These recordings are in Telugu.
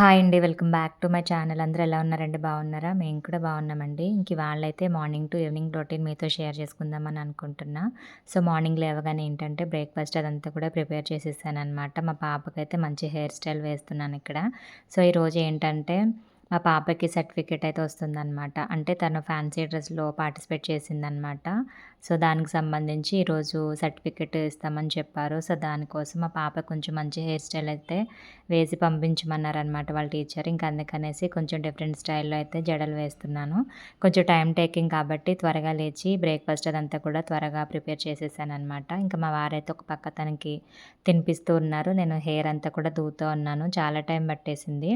హాయ్ అండి. Welcome back to my channel. అందరూ ఎలా ఉన్నారండి? బాగున్నారా? మేము కూడా బాగున్నామండి. ఇంక వాళ్ళైతే మార్నింగ్ టు ఈవినింగ్ రొటీన్ మీతో షేర్ చేసుకుందామని అనుకుంటున్నా. సో, మార్నింగ్ లేవగానే ఏంటంటే బ్రేక్‌ఫాస్ట్ అదంతా కూడా ప్రిపేర్ చేసేసాననమాట. మా పాపకైతే మంచి హెయిర్ స్టైల్ వేస్తున్నాను ఇక్కడ సో, ఈరోజు ఏంటంటే మా పాపకి సర్టిఫికేట్ అయితే వస్తుందనమాట. అంటే తను ఫ్యాన్సీ డ్రెస్‌లో పార్టిసిపేట్ చేసిందనమాట. సో, దానికి సంబంధించి ఈరోజు సర్టిఫికేట్ ఇస్తామని చెప్పారు. సో, దానికోసం మా పాప కొంచెం మంచి హెయిర్ స్టైల్ అయితే వేసి పంపించమన్నారనమాట వాళ్ళ టీచర్. ఇంక అందుకనేసి కొంచెం డిఫరెంట్ స్టైల్‌లో అయితే జడలు వేస్తున్నాను. కొంచెం టైం టేకింగ్ కాబట్టి త్వరగా లేచి బ్రేక్‌ఫాస్ట్ అదంతా కూడా త్వరగా ప్రిపేర్ చేసేసానమాట ఇంకా మా వారైతే ఒక పక్క తనకి తినిపిస్తూ ఉన్నారు. నేను హెయిర్ అంతా కూడా దూతూ ఉన్నాను. చాలా టైం పట్టేసింది.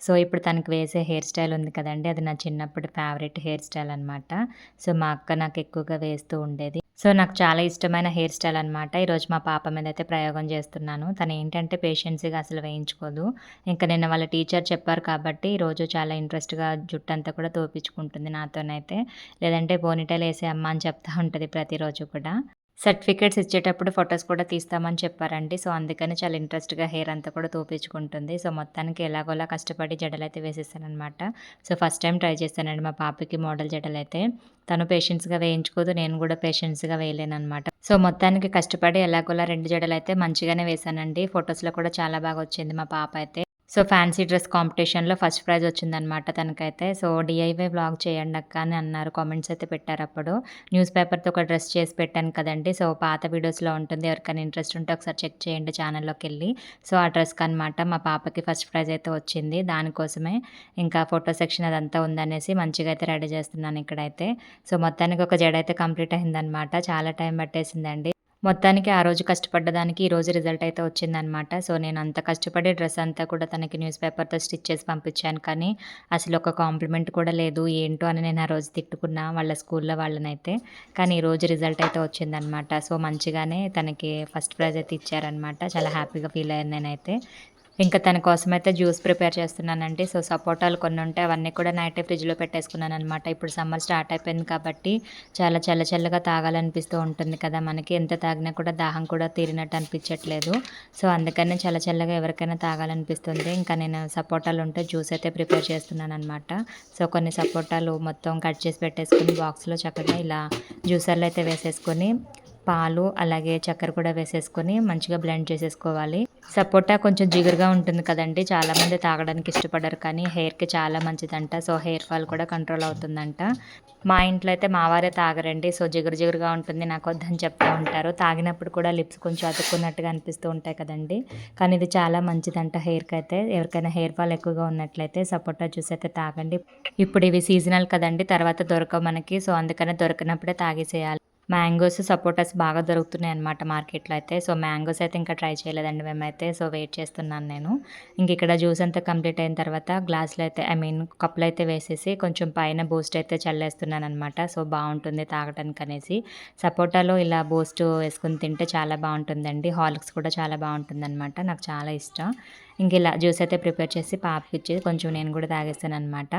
సో, ఇప్పుడు తనకు వేసే హెయిర్ స్టైల్ ఉంది కదండి అది నా చిన్నప్పటి ఫేవరెట్ హెయిర్ స్టైల్ అనమాట. సో, మా అక్క నాకు ఎక్కువగా వేస్తూ ఉండేది. సో, నాకు చాలా ఇష్టమైన హెయిర్ స్టైల్ అనమాట. ఈరోజు మా పాప మీద అయితే ప్రయోగం చేస్తున్నాను. తను ఏంటంటే పేషెన్సీగా అసలు వేయించుకోదు. ఇంకా నిన్న వాళ్ళ టీచర్ చెప్పారు కాబట్టి ఈరోజు చాలా ఇంట్రెస్ట్‌గా జుట్టు అంతా కూడా తోపించుకుంటుంది నాతోనైతే. లేదంటే పోనీటైల్ వేసే అమ్మ అని చెప్తా ఉంటుంది ప్రతిరోజు కూడా. సర్టిఫికేట్స్ ఇచ్చేటప్పుడు ఫొటోస్ కూడా తీస్తామని చెప్పారండి. సో, అందుకని చాలా ఇంట్రెస్ట్‌గా హెయిర్ అంతా కూడా తోపించుకుంటుంది. సో, మొత్తానికి ఎలాగోలా కష్టపడి జడలైతే వేసేసానమాట సో, ఫస్ట్ టైం ట్రై చేశానండి మా పాపకి మోడల్ జడలైతే. తను పేషెన్స్‌గా వేయించుకోదు. నేను కూడా పేషెన్స్‌గా వేయలేనమాట సో, మొత్తానికి కష్టపడి ఎలాగోలా రెండు జడలు అయితే మంచిగానే వేశానండి. ఫొటోస్లో కూడా చాలా బాగా వచ్చింది మా పాప అయితే. సో, ఫ్యాన్సీ డ్రెస్ కాంపిటీషన్‌లో ఫస్ట్ ప్రైజ్ వచ్చిందనమాట తనకైతే. సో, డిఐవై బ్లాగ్ చేయండి అక్క అని అన్నారు. కామెంట్స్ అయితే పెట్టారప్పుడు. న్యూస్ పేపర్‌తో ఒక డ్రెస్ చేసి పెట్టాను కదండి సో, పాత వీడియోస్‌లో ఉంటుంది. ఎవరికైనా ఇంట్రెస్ట్ ఉంటే ఒకసారి చెక్ చేయండి ఛానల్‌లోకెళ్ళి. సో, ఆ డ్రెస్కి అనమాట మా పాపకి ఫస్ట్ ప్రైజ్ అయితే వచ్చింది. దానికోసమే ఇంకా ఫోటో సెక్షన్ అదంతా ఉందనేసి మంచిగా అయితే రెడీ చేస్తున్నాను ఇక్కడైతే. సో, మొత్తానికి ఒక జడ అయితే కంప్లీట్ అయిందనమాట. చాలా టైం పట్టేసిందండి. మొత్తానికి ఆ రోజు కష్టపడ్డదానికి ఈరోజు రిజల్ట్ అయితే వచ్చిందనమాట. సో, నేను అంత కష్టపడి డ్రెస్ అంతా కూడా తనకి న్యూస్ పేపర్‌తో స్టిచ్ చేసి పంపించాను. కానీ అసలు ఒక కాంప్లిమెంట్ కూడా లేదు. ఏంటో అని నేను ఆ రోజు తిట్టుకున్నా వాళ్ళ స్కూల్‌లో వాళ్ళనైతే. కానీ ఈ రోజు రిజల్ట్ అయితే వచ్చిందనమాట. సో, మంచిగానే తనకి ఫస్ట్ ప్రైజ్ అయితే ఇచ్చారనమాట. చాలా హ్యాపీగా ఫీల్ అయ్యాను నేనైతే. ఇంకా తన కోసమైతే జ్యూస్ ప్రిపేర్ చేస్తున్నానండి. సో, సపోటాలు కొన్ని ఉంటే అవన్నీ కూడా నైట్ ఫ్రిడ్జ్‌లో పెట్టేసుకున్నాను అనమాట ఇప్పుడు సమ్మర్ స్టార్ట్ అయిపోయింది కాబట్టి చాలా చల్ల చల్లగా తాగాలనిపిస్తూ ఉంటుంది కదా మనకి. ఎంత తాగినా కూడా దాహం కూడా తీరినట్టు అనిపించట్లేదు. సో, అందుకనే చల్ల చల్లగా ఎవరికైనా తాగాలనిపిస్తుంది. ఇంకా నేను సపోటాలు ఉంటే జ్యూస్ అయితే ప్రిపేర్ చేస్తున్నాననమాట. సో, కొన్ని సపోటాలు మొత్తం కట్ చేసి పెట్టేసుకుని బాక్స్‌లో చక్కగా ఇలా జ్యూసర్‌లో అయితే వేసేసుకొని పాలు అలాగే చక్కెర కూడా వేసేసుకొని మంచిగా బ్లెండ్ చేసేసుకోవాలి. సపోటా కొంచెం జిగురుగా ఉంటుంది కదండి చాలామంది తాగడానికి ఇష్టపడరు కానీ హెయిర్‌కి చాలా మంచిదంట. సో, హెయిర్ ఫాల్ కూడా కంట్రోల్ అవుతుందంట. మా ఇంట్లో అయితే మా వారే తాగరండి. సో, జిగురు జిగురుగా ఉంటుంది నాకు వద్దని చెప్తూ ఉంటారు. తాగినప్పుడు కూడా లిప్స్ కొంచెం అతుక్కున్నట్టుగా అనిపిస్తూ ఉంటాయి కదండీ! కానీ ఇది చాలా మంచిదంట హెయిర్‌కైతే. ఎవరికైనా హెయిర్ ఫాల్ ఎక్కువగా ఉన్నట్లయితే సపోటా జ్యూస్ అయితే తాగండి. ఇప్పుడు ఇవి సీజనల్ కదండి తర్వాత దొరకవు మనకి. సో, అందుకనే దొరికినప్పుడే తాగేసేయాలి. మ్యాంగోస్, సపోటాస్ బాగా దొరుకుతున్నాయి అనమాట మార్కెట్‌లో అయితే. సో, మ్యాంగోస్ అయితే ఇంకా ట్రై చేయలేదండి మేమైతే. సో, వెయిట్ చేస్తున్నాను నేను. ఇంక ఇక్కడ జ్యూస్ అంతా కంప్లీట్ అయిన తర్వాత గ్లాస్‌లో అయితే ఐ మీన్ కప్పులు అయితే వేసేసి కొంచెం పైన బూస్ట్ అయితే చల్లేస్తున్నాను అనమాట సో, బాగుంటుంది తాగడానికి తాగటానికనేసి. సపోటాలో ఇలా బూస్ట్ వేసుకొని తింటే చాలా బాగుంటుందండి హాలిక్స్ కూడా చాలా బాగుంటుందన్నమాట నాకు చాలా ఇష్టం. ఇంక ఇలా జ్యూస్ అయితే ప్రిపేర్ చేసి పాపకిచ్చి కొంచెం నేను కూడా తాగేసాననమాట.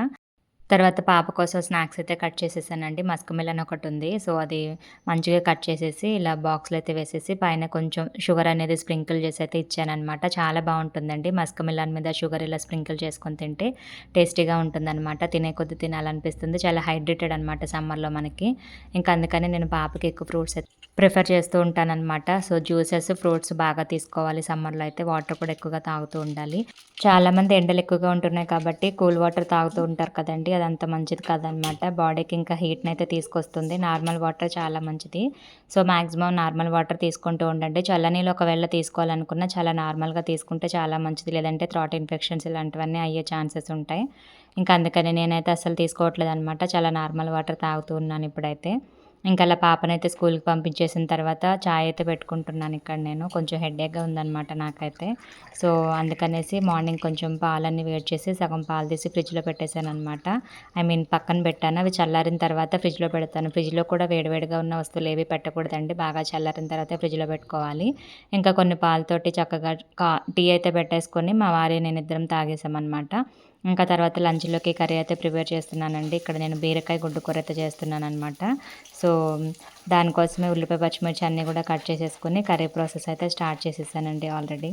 తర్వాత పాప కోసం స్నాక్స్ అయితే కట్ చేసేసానండి. మస్క్ మిలన్ ఉంది సో, అది మంచిగా కట్ చేసేసి ఇలా బాక్స్‌లో అయితే వేసేసి పైన కొంచెం షుగర్ అనేది స్ప్రింకిల్ చేసి అయితే ఇచ్చానమాట చాలా బాగుంటుందండి మస్క్ మిలన్ మీద షుగర్ ఇలా స్ప్రింకిల్ చేసుకొని తింటే టేస్టీగా ఉంటుందన్నమాట తినే కొద్ది తినాలనిపిస్తుంది. చాలా హైడ్రేటెడ్ అనమాట సమ్మర్‌లో మనకి. ఇంకా అందుకని నేను పాపకి ఎక్కువ ఫ్రూట్స్ అయితే ప్రిఫర్ చేస్తూ ఉంటానన్నమాట సో, జ్యూసెస్, ఫ్రూట్స్ బాగా తీసుకోవాలి సమ్మర్‌లో అయితే. వాటర్ కూడా ఎక్కువగా తాగుతూ ఉండాలి. చాలామంది ఎండలు ఎక్కువగా ఉంటున్నాయి కాబట్టి కూల్ వాటర్ తాగుతూ ఉంటారు కదండి అది అంత మంచిది కాదనమాట. బాడీకి ఇంకా హీట్‌ని అయితే తీసుకొస్తుంది. నార్మల్ వాటర్ చాలా మంచిది. సో, మాక్సిమం నార్మల్ వాటర్ తీసుకుంటూ ఉండండి. చల్లనీళ్ళు ఒకవేళ తీసుకోవాలనుకున్నా చాలా నార్మల్‌గా తీసుకుంటే చాలా మంచిది. లేదంటే థ్రోట్ ఇన్ఫెక్షన్స్ ఇలాంటివన్నీ అయ్యే ఛాన్సెస్ ఉంటాయి. ఇంకా అందుకని నేనైతే అసలు తీసుకోవట్లేదు అనమాట చాలా నార్మల్ వాటర్ తాగుతూ ఉన్నాను ఇప్పుడైతే. ఇంకా అలా పాపనైతే స్కూల్‌కి పంపించేసిన తర్వాత చాయ్ అయితే పెట్టుకుంటున్నాను ఇక్కడ నేను. కొంచెం హెడేక్‌గా ఉందనమాట నాకైతే. సో, అందుకనేసి మార్నింగ్ కొంచెం పాలన్నీ వేడి చేసి సగం పాలు తీసి ఫ్రిడ్జ్‌లో పెట్టేసాననమాట. ఐ మీన్ పక్కన పెట్టాను. అవి చల్లారిన తర్వాత ఫ్రిడ్జ్‌లో పెడతాను. ఫ్రిడ్జ్‌లో కూడా వేడివేడిగా ఉన్న వస్తువులు ఏవి పెట్టకూడదండి. బాగా చల్లారిన తర్వాత ఫ్రిడ్జ్‌లో పెట్టుకోవాలి. ఇంకా కొన్ని పాలతోటి చక్కగా కా టీ అయితే పెట్టేసుకొని మా వారి నేను ఇద్దరం తాగేసామనమాట. ఇంకా తర్వాత లంచ్‌లోకి కర్రీ అయితే ప్రిపేర్ చేస్తున్నానండి. ఇక్కడ నేను బీరకాయ గుడ్డు కూర అయితే చేస్తున్నాననమాట. సో, దానికోసమే ఉల్లిపాయ, పచ్చిమిర్చి అన్నీ కూడా కట్ చేసేసుకొని కర్రీ ప్రాసెస్ అయితే స్టార్ట్ చేసేసానండి ఆల్రెడీ.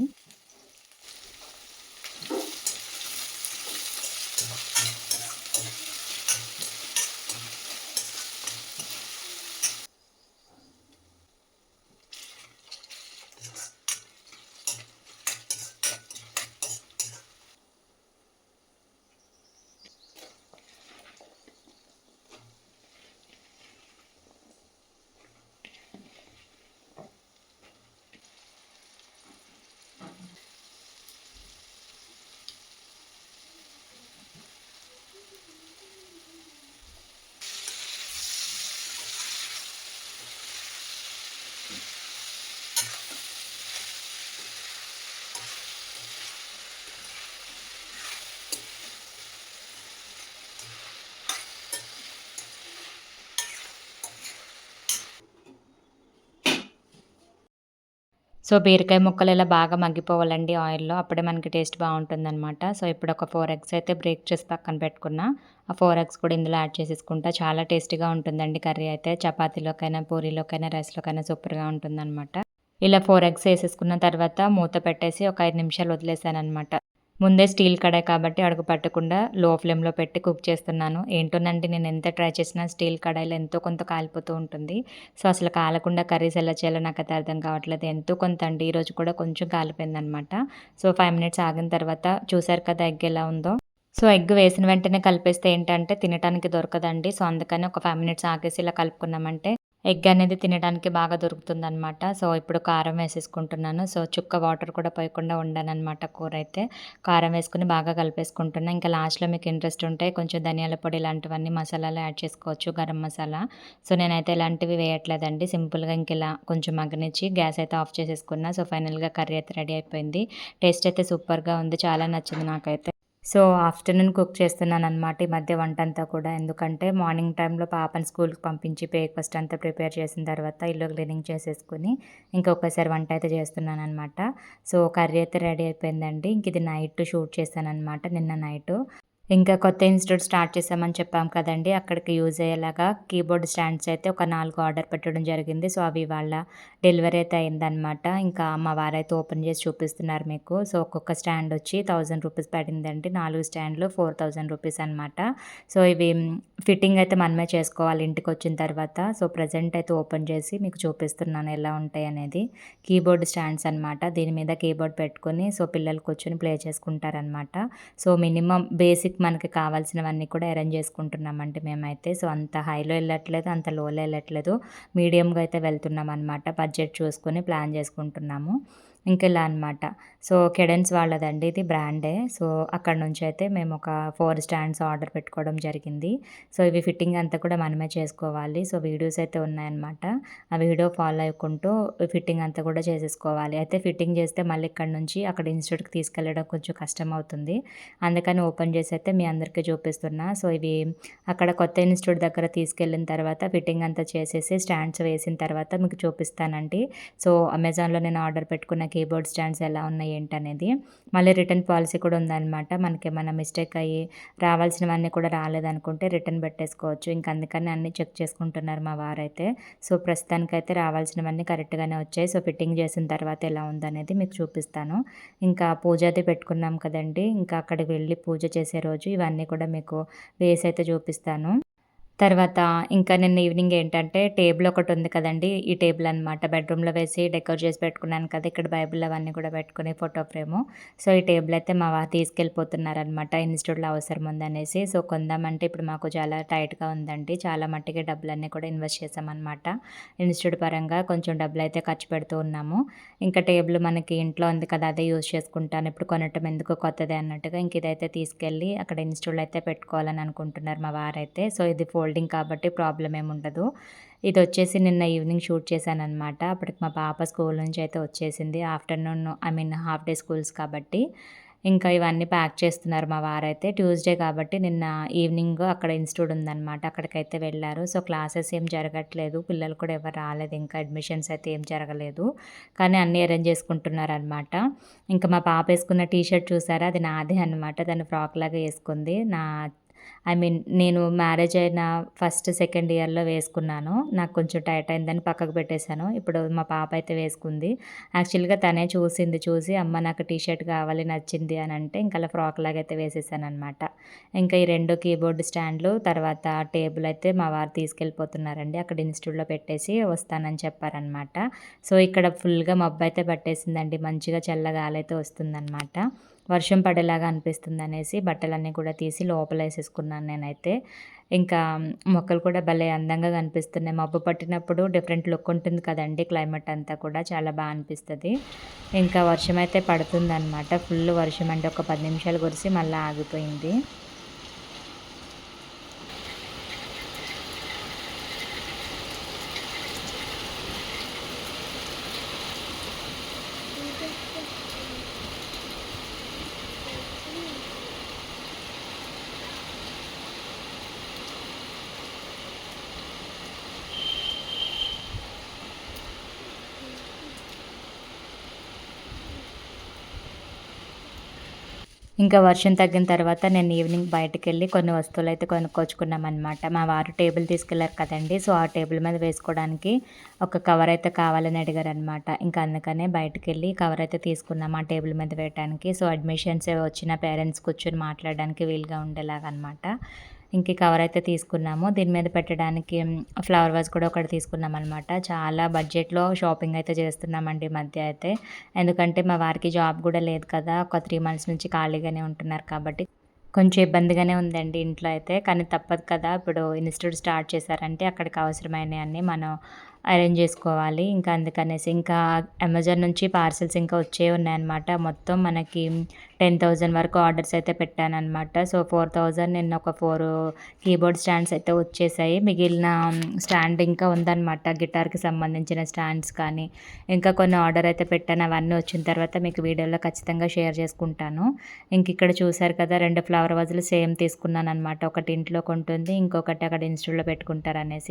సో బీరకాయ ముక్కలు ఇలా బాగా మగ్గిపోవాలండి ఆయిల్‌లో. అప్పుడే మనకి టేస్ట్ బావుంటుందనమాట. సో ఇప్పుడు ఒక ఫోర్ ఎగ్స్ అయితే బ్రేక్ చేసి పక్కన పెట్టుకున్నా. ఆ ఫోర్ ఎగ్స్ కూడా ఇందులో యాడ్ చేసేసుకుంటా. చాలా టేస్టీగా ఉంటుందండి కర్రీ అయితే. చపాతీలోకైనా, పూరీలోకైనా, రైస్‌లోకైనా సూపర్‌గా ఉంటుందన్నమాట ఇలా ఫోర్ ఎగ్స్ వేసేసుకున్న తర్వాత మూత పెట్టేసి ఒక ఐదు నిమిషాలు వదిలేసాననమాట. ముందే స్టీల్ కడాయి కాబట్టి అడుగు పట్టకుండా లో ఫ్లేమ్‌లో పెట్టి కుక్ చేస్తున్నాను. ఏంటోనండి నేను ఎంత ట్రై చేసినా స్టీల్ కడాయిలో ఎంతో కొంత కాలిపోతూ ఉంటుంది. సో, అసలు కాలకుండా కర్రీస్ ఎలా చేయాలో నాకు అది అర్థం కావట్లేదు. ఎంతో కొంత అండి. ఈరోజు కూడా కొంచెం కాలిపోయిందనమాట. సో, ఫైవ్ మినిట్స్ ఆగిన తర్వాత చూసారు కదా ఎగ్ ఎలా ఉందో. సో, ఎగ్ వేసిన వెంటనే కలిపేస్తే ఏంటంటే తినటానికి దొరకదండి. సో, అందుకని ఒక ఫైవ్ మినిట్స్ ఆగేసి ఇలా కలుపుకున్నామంటే ఎగ్ అనేది తినడానికి బాగా దొరుకుతుందనమాట. సో, ఇప్పుడు కారం వేసేసుకుంటున్నాను. సో, చుక్క వాటర్ కూడా పోయకుండా ఉండనమాట కూర అయితే కారం వేసుకుని బాగా కలిపేసుకుంటున్నాను ఇంకా లాస్ట్‌లో మీకు ఇంట్రెస్ట్ ఉంటే కొంచెం ధనియాల పొడి ఇలాంటివన్నీ మసాలాలు యాడ్ చేసుకోవచ్చు. గరం మసాలా. సో, నేనైతే ఇలాంటివి వేయట్లేదండి. సింపుల్‌గా ఇంక ఇలా కొంచెం మగ్గనిచ్చి గ్యాస్ అయితే ఆఫ్ చేసేసుకున్నా. సో, ఫైనల్‌గా కర్రీ అయితే రెడీ అయిపోయింది. టేస్ట్ అయితే సూపర్‌గా ఉంది. చాలా నచ్చింది నాకైతే. సో, ఆఫ్టర్‌నూన్ కుక్ చేస్తున్నాను అనమాట ఈ మధ్య వంట అంతా కూడా. ఎందుకంటే మార్నింగ్ టైంలో పాపని స్కూల్‌కి పంపించి బ్రేక్‌ఫాస్ట్ అంతా ప్రిపేర్ చేసిన తర్వాత ఇల్లు క్లీనింగ్ చేసేసుకుని ఇంకొకసారి వంట అయితే చేస్తున్నాను అనమాట సో, కర్రీ అయితే రెడీ అయిపోయిందండి. ఇంక ఇది నైట్ షూట్ చేశాననమాట నిన్న నైటు. ఇంకా కొత్త ఇన్‌స్టిట్యూట్ స్టార్ట్ చేశామని చెప్పాం కదండీ! అక్కడికి యూజ్ అయ్యేలాగా కీబోర్డ్ స్టాండ్స్ అయితే ఒక నాలుగు ఆర్డర్ పెట్టడం జరిగింది. సో, అవి వాళ్ళ డెలివరీ అయితే అయిందనమాట. ఇంకా మా వారైతే ఓపెన్ చేసి చూపిస్తున్నారు మీకు. సో, ఒక్కొక్క స్టాండ్ వచ్చి థౌసండ్ రూపీస్ పడిందండి. నాలుగు స్టాండ్‌లు 4000 రూపీస్ అనమాట. సో, ఇవి ఫిట్టింగ్ అయితే మనమే చేసుకోవాలి ఇంటికి వచ్చిన తర్వాత. సో, ప్రెజెంట్ అయితే ఓపెన్ చేసి మీకు చూపిస్తున్నాను ఎలా ఉంటాయి అనేది కీబోర్డ్ స్టాండ్స్ అనమాట. దీని మీద కీబోర్డ్ పెట్టుకొని సో, పిల్లలు కూర్చొని ప్లే చేసుకుంటారనమాట. సో, మినిమమ్ బేసిక్ మనకి కావాల్సినవన్నీ కూడా అరేంజ్ చేసుకుంటున్నామండి మేమైతే. సో, అంత హైలో వెళ్ళట్లేదు అంత లోలో వెళ్ళట్లేదు మీడియంగా అయితే వెళ్తున్నాం అనమాట బడ్జెట్ చూసుకొని ప్లాన్ చేసుకుంటున్నాము. ఇంకెలా అనమాట. సో, కెడెన్స్ వాళ్ళదండి ఇది బ్రాండే. సో, అక్కడి నుంచి అయితే మేము ఒక ఫోర్ స్టాండ్స్ ఆర్డర్ పెట్టుకోవడం జరిగింది. సో, ఇవి ఫిట్టింగ్ అంతా కూడా మనమే చేసుకోవాలి. సో, వీడియోస్ అయితే ఉన్నాయన్నమాట. ఆ వీడియో ఫాలో అయ్యుకుంటూ ఫిట్టింగ్ అంతా కూడా చేసేసుకోవాలి. అయితే ఫిట్టింగ్ చేస్తే మళ్ళీ ఇక్కడి నుంచి అక్కడ ఇన్‌స్టిట్యూట్‌కి తీసుకెళ్ళడం కొంచెం కష్టం అవుతుంది అందుకని ఓపెన్ చేసి అయితే మీ అందరికీ చూపిస్తున్నా. సో, ఇవి అక్కడ కొత్త ఇన్‌స్టిట్యూట్ దగ్గర తీసుకెళ్ళిన తర్వాత ఫిట్టింగ్ అంతా చేసేసి స్టాండ్స్ వేసిన తర్వాత మీకు చూపిస్తానండి. సో, అమెజాన్‌లో నేను ఆర్డర్ పెట్టుకున్న కీబోర్డ్ స్టాండ్స్ ఎలా ఉన్నాయి ఏంటనేది. మళ్ళీ రిటర్న్ పాలసీ కూడా ఉందన్నమాట మనకి ఏమైనా మిస్టేక్ అయ్యి రావాల్సినవన్నీ కూడా రాలేదనుకుంటే రిటర్న్ పెట్టేసుకోవచ్చు. ఇంక అందుకని అన్నీ చెక్ చేసుకుంటున్నారు మా వారైతే. సో, ప్రస్తుతానికైతే రావాల్సినవన్నీ కరెక్ట్‌గానే వచ్చాయి. సో, ఫిట్టింగ్ చేసిన తర్వాత ఎలా ఉందనేది మీకు చూపిస్తాను. ఇంకా పూజ అది పెట్టుకున్నాం కదండీ! ఇంకా అక్కడికి వెళ్ళి పూజ చేసే రోజు ఇవన్నీ కూడా మీకు వేసి అయితే చూపిస్తాను. తర్వాత ఇంకా నిన్న ఈవినింగ్ ఏంటంటే టేబుల్ ఒకటి ఉంది కదండి ఈ టేబుల్ అనమాట. బెడ్‌రూమ్‌లో వేసి డెకరేట్ చేసి పెట్టుకున్నాను కదా! ఇక్కడ బైబిల్ అవన్నీ కూడా పెట్టుకుని ఫోటో ఫ్రేము. సో, ఈ టేబుల్ అయితే మా వారు తీసుకెళ్ళిపోతున్నారనమాట. ఇన్‌స్టిట్యూట్‌లో అవసరం ఉందనేసి. సో, కొందామంటే ఇప్పుడు మాకు చాలా టైట్‌గా ఉందండి. చాలా మట్టికి డబ్బులన్నీ కూడా ఇన్వెస్ట్ చేశామనమాట. ఇన్‌స్టిట్యూట్ పరంగా కొంచెం డబ్బులు అయితే ఖర్చు పెడుతూ ఉన్నాము. ఇంకా టేబుల్ మనకి ఇంట్లో ఉంది కదా! అదే యూజ్ చేసుకుంటాను. ఇప్పుడు కొనటం ఎందుకు కొత్తదే అన్నట్టుగా ఇంక ఇదైతే తీసుకెళ్ళి అక్కడ ఇన్‌స్టిట్యూట్‌లో అయితే పెట్టుకోవాలని అనుకుంటున్నారు మా వారైతే. సో, ఇది ఫోల్డింగ్ కాబట్టి ప్రాబ్లం ఏముండదు. ఇదొచ్చేసి నిన్న ఈవినింగ్ షూట్ చేశానమాట అప్పటికి మా పాప స్కూల్ నుంచి అయితే వచ్చేసింది. Afternoon I mean half day schools కాబట్టి. ఇంకా ఇవన్నీ ప్యాక్ చేస్తున్నారు మా వారైతే. ట్యూస్‌డే కాబట్టి నిన్న ఈవినింగ్ అక్కడ ఇన్‌స్టిట్యూట్ ఉందన్నమాట అక్కడికైతే వెళ్ళారు సో, క్లాసెస్ ఏం జరగట్లేదు. పిల్లలు కూడా ఎవరు రాలేదు ఇంకా అడ్మిషన్స్ అయితే ఏం జరగలేదు. కానీ అన్నీ అరేంజ్ చేసుకుంటున్నారనమాట. ఇంకా మా పాప వేసుకున్న టీ షర్ట్ చూసారా? అది నాదే అనమాట. దాన్ని ఫ్రాక్ లాగా వేసుకుంది నా ఐ మీన్ నేను మ్యారేజ్ అయిన ఫస్ట్, సెకండ్ ఇయర్‌లో వేసుకున్నాను. నాకు కొంచెం టైట్ అయిందని పక్కకు పెట్టేశాను. ఇప్పుడు మా పాప అయితే వేసుకుంది. యాక్చువల్‌గా తనే చూసింది. చూసి అమ్మ నాకు టీ షర్ట్ కావాలి నచ్చింది అని అంటే ఇంకా అలా ఫ్రాక్ లాగా అయితే వేసేసాననమాట. ఇంకా ఈ రెండు కీబోర్డ్ స్టాండ్‌లు తర్వాత టేబుల్ అయితే మా వారు తీసుకెళ్ళిపోతున్నారండి. అక్కడ ఇన్‌స్టిట్యూట్‌లో పెట్టేసి వస్తానని చెప్పారనమాట. సో, ఇక్కడ ఫుల్‌గా మబ్బు అయితే పట్టేసిందండి. మంచిగా చల్ల అయితే వస్తుందనమాట. వర్షం పడేలాగా అనిపిస్తుంది అనేసి బట్టలన్నీ కూడా తీసి లోపల వేసేసుకున్నాను నేనైతే. ఇంకా మొక్కలు కూడా భలే అందంగా కనిపిస్తున్నాయి. మబ్బు పట్టినప్పుడు డిఫరెంట్ లుక్ ఉంటుంది కదండి క్లైమేట్ అంతా కూడా చాలా బాగా అనిపిస్తుంది ఇంకా వర్షం అయితే పడుతుందనమాట. ఫుల్ వర్షం అంటే ఒక పది నిమిషాలు కురిసి మళ్ళీ ఆగిపోయింది. ఇంకా వర్షం తగ్గిన తర్వాత నేను ఈవినింగ్ బయటకెళ్ళి కొన్ని వస్తువులైతే కొనుక్కొచ్చుకున్నామనమాట. మా వారు టేబుల్ తీసుకెళ్ళారు కదండీ! సో, ఆ టేబుల్ మీద వేసుకోవడానికి ఒక కవర్ అయితే కావాలని అడిగారనమాట. ఇంకా అందుకనే బయటకెళ్ళి కవర్ అయితే తీసుకున్నాం ఆ టేబుల్ మీద వేయడానికి సో, అడ్మిషన్స్ వచ్చిన పేరెంట్స్ కూర్చొని మాట్లాడడానికి వీలుగా ఉండేలాగా అనమాట ఇంక కవర్ అయితే తీసుకున్నాము. దీని మీద పెట్టడానికి ఫ్లవర్ వాజ్ కూడా ఒకటి తీసుకున్నాం అనమాట చాలా బడ్జెట్‌లో షాపింగ్ అయితే చేస్తున్నామండి ఈ మధ్య అయితే. ఎందుకంటే మా వారికి జాబ్ కూడా లేదు కదా! ఒక త్రీ మంత్స్ నుంచి ఖాళీగానే ఉంటున్నారు కాబట్టి కొంచెం ఇబ్బందిగానే ఉందండి ఇంట్లో అయితే. కానీ తప్పదు కదా! ఇప్పుడు ఇన్‌స్టిట్యూట్ స్టార్ట్ చేశారంటే అక్కడికి అవసరమైనయన్నీ మనం అరేంజ్ చేసుకోవాలి. ఇంకా అందుకనేసి ఇంకా అమెజాన్ నుంచి పార్సెల్స్ ఇంకా వచ్చే ఉన్నాయన్నమాట. మొత్తం మనకి 10,000 వరకు ఆర్డర్స్ అయితే పెట్టానమాట సో, 4,000 నిన్న ఒక ఫోర్ కీబోర్డ్ స్టాండ్స్ అయితే వచ్చేసాయి. మిగిలిన స్టాండ్ ఇంకా ఉందనమాట. గిటార్‌కి సంబంధించిన స్టాండ్స్ కానీ, ఇంకా కొన్ని ఆర్డర్ అయితే పెట్టాను. అవన్నీ వచ్చిన తర్వాత మీకు వీడియోలో ఖచ్చితంగా షేర్ చేసుకుంటాను. ఇంక ఇక్కడ చూసారు కదా! రెండు ఫ్లవర్ వాజులు సేమ్ తీసుకున్నాననమాట. ఒకటి ఇంట్లో కొంటుంది ఇంకొకటి అక్కడ ఇన్‌స్టిట్యూట్‌లో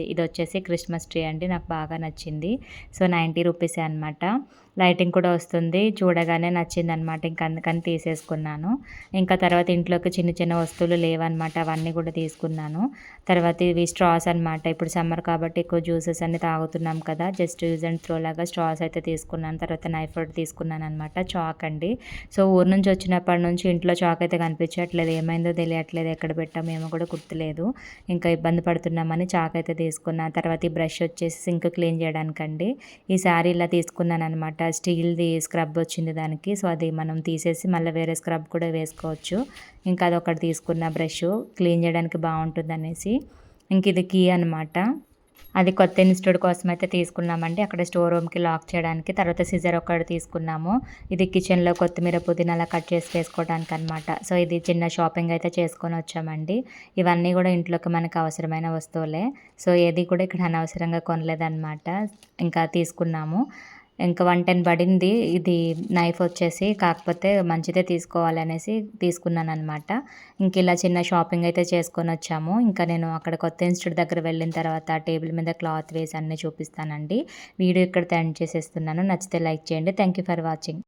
ఇది వచ్చేసి క్రిస్మస్ ట్రీ అండి. నాకు బాగా బాగా నచ్చింది. సో, 90 రూపీసే అనమాట. లైటింగ్ కూడా వస్తుంది. చూడగానే నచ్చిందనమాట. ఇంక అందుకని తీసేసుకున్నాను. ఇంకా తర్వాత ఇంట్లోకి చిన్న చిన్న వస్తువులు లేవన్నమాట అవన్నీ కూడా తీసుకున్నాను. తర్వాత ఇవి స్ట్రాస్ అనమాట. ఇప్పుడు సమ్మర్ కాబట్టి ఎక్కువ జ్యూసెస్ అన్ని తాగుతున్నాం కదా! జస్ట్ యూజ్ అండ్ త్రో లాగా స్ట్రాస్ అయితే తీసుకున్నాను. తర్వాత నైఫ్ ఒకటి తీసుకున్నాననమాట. చాక్ అండి. సో, ఊరు నుంచి వచ్చినప్పటి నుంచి ఇంట్లో చాక్ అయితే కనిపించట్లేదు. ఏమైందో తెలియట్లేదు. ఎక్కడ పెట్టామో ఏమో కూడా గుర్తులేదు. ఇంకా ఇబ్బంది పడుతున్నామని చాక్ అయితే తీసుకున్నాను తర్వాత ఈ బ్రష్ వచ్చేసి సింక్ క్లీన్ చేయడానికండి. ఈసారి ఇలా తీసుకున్నాను అనమాట అనమాట స్టీల్‌ది స్క్రబ్ వచ్చింది దానికి. సో, అది మనం తీసేసి మళ్ళీ వేరే స్క్రబ్ కూడా వేసుకోవచ్చు. ఇంకా అదొకటి తీసుకున్న బ్రష్ క్లీన్ చేయడానికి బావుంటుందనేసి. ఇంక ఇది కీ అనమాట. అది కొత్త ఇన్‌స్టిట్యూట్ కోసం అయితే తీసుకున్నామండి. అక్కడ స్టోర్ రూమ్‌కి లాక్ చేయడానికి. తర్వాత సిజర్ ఒకటి తీసుకున్నాము. ఇది కిచెన్‌లో కొత్తిమీర, పుదీనా అలా కట్ చేసి వేసుకోవడానికనమాట. సో, ఇది చిన్న షాపింగ్ అయితే చేసుకొని వచ్చామండి. ఇవన్నీ కూడా ఇంట్లోకి మనకు అవసరమైన వస్తువులే. సో, ఏది కూడా ఇక్కడ అనవసరంగా కొనలేదన్నమాట ఇంకా తీసుకున్నాము. ఇంకా 110 పడింది. ఇది నైఫ్ వచ్చేసి కాకపోతే మంచిదే తీసుకోవాలనేసి తీసుకున్నాననమాట. ఇంక ఇలా చిన్న షాపింగ్ అయితే చేసుకొని వచ్చాము ఇంకా నేను అక్కడ కొత్త ఇన్‌స్టిట్యూట్ దగ్గర వెళ్ళిన తర్వాత టేబుల్ మీద క్లాత్ వేసి అన్నీ చూపిస్తానండి. వీడియో ఇక్కడ ఎండ్ చేసేస్తున్నాను. నచ్చితే లైక్ చేయండి. Thank you for watching.